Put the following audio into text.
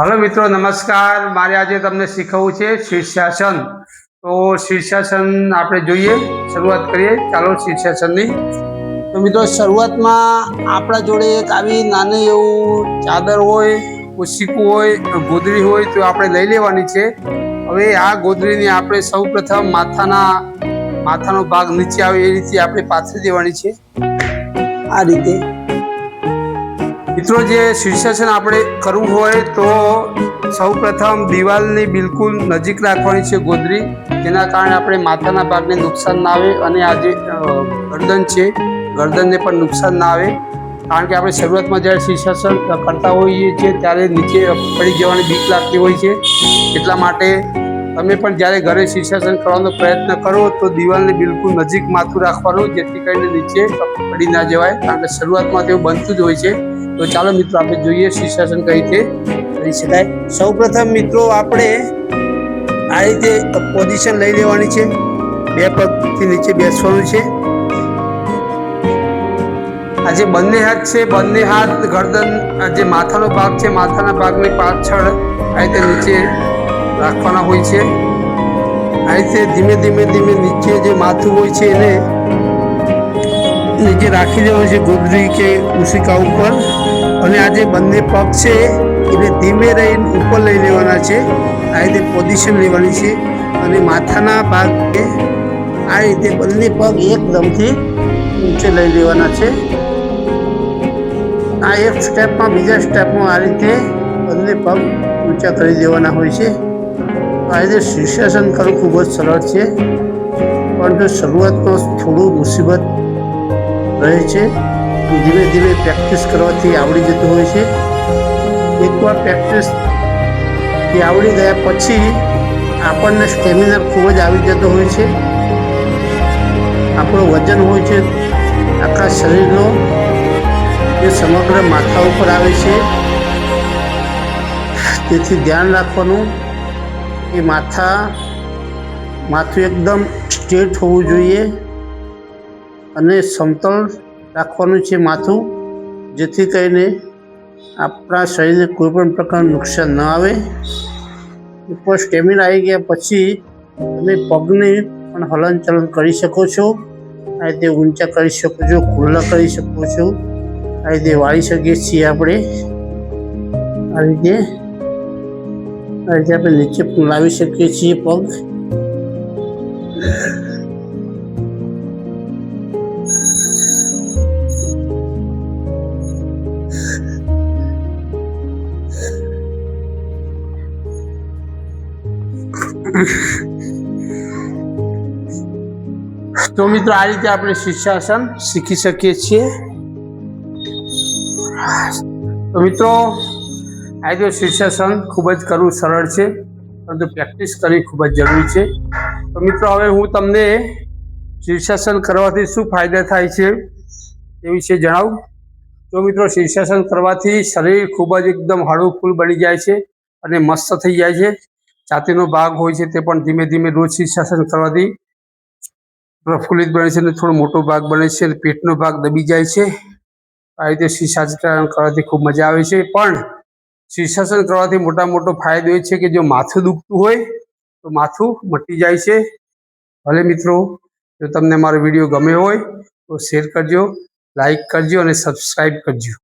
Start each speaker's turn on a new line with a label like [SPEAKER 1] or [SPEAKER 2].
[SPEAKER 1] Hello મિત્રો, નમસ્કાર. મારે આજે તમને શીખવવું છે શીર્ષાસન. તો શીર્ષાસન આપણે જોઈએ, શરૂઆત કરીએ. ચાલો શીર્ષાસનની. તો મિત્રો, શરૂઆતમાં આપણા જોડે એક આવી નાની એવું ચાદર હોય ઓશીકું હોય, ગોદરી હોય, તો આપણે લઈ લેવાની છે. હવે આ ગોદડીને આપણે સૌ પ્રથમ માથાના, માથાનો ભાગ નીચે આવે એ રીતે આપણે પાથરી દેવાની છે. આ રીતે. મિત્રો, જે શીર્ષાસન આપણે કરવું હોય તો સૌ પ્રથમ દિવાલની બિલકુલ નજીક રાખવાની છે ગોદરી. જેના કારણે આપણે માથાના ભાગને નુકસાન ના આવે અને આ જે ગરદન છે, ગરદનને પણ નુકસાન ના આવે. કારણ કે આપણે શરૂઆતમાં જ્યારે શીર્ષાસન કરતા હોઈએ છીએ, ત્યારે નીચે પડી જવાની બીક લાગતી હોય છે. એટલા માટે તમે પણ જ્યારે ઘરે શીર્ષાસન કરવાનો પ્રયત્ન કરો તો દિવાલને બિલકુલ નજીક માથું રાખવાનું, જેથી કરીને નીચે પડી ના જવાય, કારણ કે શરૂઆતમાં તેવું બનતું જ હોય છે. તો ચાલો મિત્રો, આપણે જોઈએ શીર્ષાસન કઈ રીતે કરી શકાય. સૌ પ્રથમ મિત્રો, આપણે આ રીતે પોઝિશન લઈ લેવાની છે. બે પગથી નીચે બેસવાનું છે. આ જે બંને હાથ છે, બંને હાથ ગરદન જે માથાનો ભાગ છે, માથાના ભાગની પાછળ આ રીતે નીચે રાખવાના હોય છે. આ રીતે ધીમે ધીમે ધીમે નીચે જે માથું હોય છે એને નીચે રાખી દેવાનું છે ગોદરી કે ઉશિકા ઉપર. અને આ જે બંને પગ છે એને ધીમે રહીને ઉપર લઈ લેવાના છે. આ રીતે પોઝિશન લેવાની છે. અને માથાના ભાગે આ રીતે બંને પગ એકદમથી ઊંચે લઈ લેવાના છે. આ એક સ્ટેપમાં બીજા સ્ટેપમાં આ રીતે બંને પગ ઊંચા કરી દેવાના હોય છે. રીતે શીર્ષાસન કરવું ખૂબ જ સરળ છે. પરંતુ શરૂઆતમાં થોડું મુસીબત રહે છે ધીમે ધીમે પ્રેક્ટિસ કરવાથી આવડી જતું હોય છે. એકવાર પ્રેક્ટિસ એ આવડી ગયા પછી આપણને સ્ટેમિના ખૂબ જ આવી જતો હોય છે. આપણું વજન હોય છે, આખા શરીરનો એ સમગ્ર માથા ઉપર આવે છે. તેથી ધ્યાન રાખવાનું કે માથા, માથું એકદમ સ્ટ્રેટ હોવું જોઈએ અને સમતલ રાખવાનું છે માથું, જેથી કરીને આપણા શરીરને કોઈ પણ પ્રકારનું નુકસાન ન આવે. ઉપર સ્ટેમિના આવી ગયા પછી તમે પગને પણ હલનચલન કરી શકો છો. આ રીતે ઊંચા કરી શકો છો, ખુલ્લા કરી શકો છો. આ રીતે વાળી શકીએ છીએ આપણે. આ રીતે આ રીતે આપણે નીચે પણ લાવી શકીએ છીએ પગ તો મિત્રો આ રીતે આપણે શીર્ષાસન શીખી શકીએ છીએ તો મિત્રો આ જો શીર્ષાસન ખૂબ જ કરવું સરળ છે, પરંતુ પ્રેક્ટિસ કરવી ખૂબ જ જરૂરી છે. તો મિત્રો, હવે હું તમને શીર્ષાસન કરવાથી શું ફાયદા થાય છે એ વિશે જણાવું. તો મિત્રો શીર્ષાસન કરવાથી શરીર ખૂબ જ એકદમ હળવું બની જાય છે અને મસ્ત થઈ જાય છે. છાતીનો ભાગ હોય છે તે પણ ધીમે ધીમે રોજ શીર્ષાસન કરવાથી પ્રફુલ્લિત બને છે અને થોડો મોટો ભાગ બને છે અને પેટનો ભાગ દબી જાય છે. આ રીતે શીર્ષાસન કરવાથી ખૂબ મજા આવે છે. પણ શીર્ષાસન કરવાથી મોટા મોટો ફાયદો એ છે કે જો માથું દુખતું હોય, તો માથું મટી જાય છે. ભલે મિત્રો, જો તમને મારો વીડિયો ગમ્યો હોય, તો શેર કરજો લાઈક કરજો અને સબસ્ક્રાઈબ કરજો.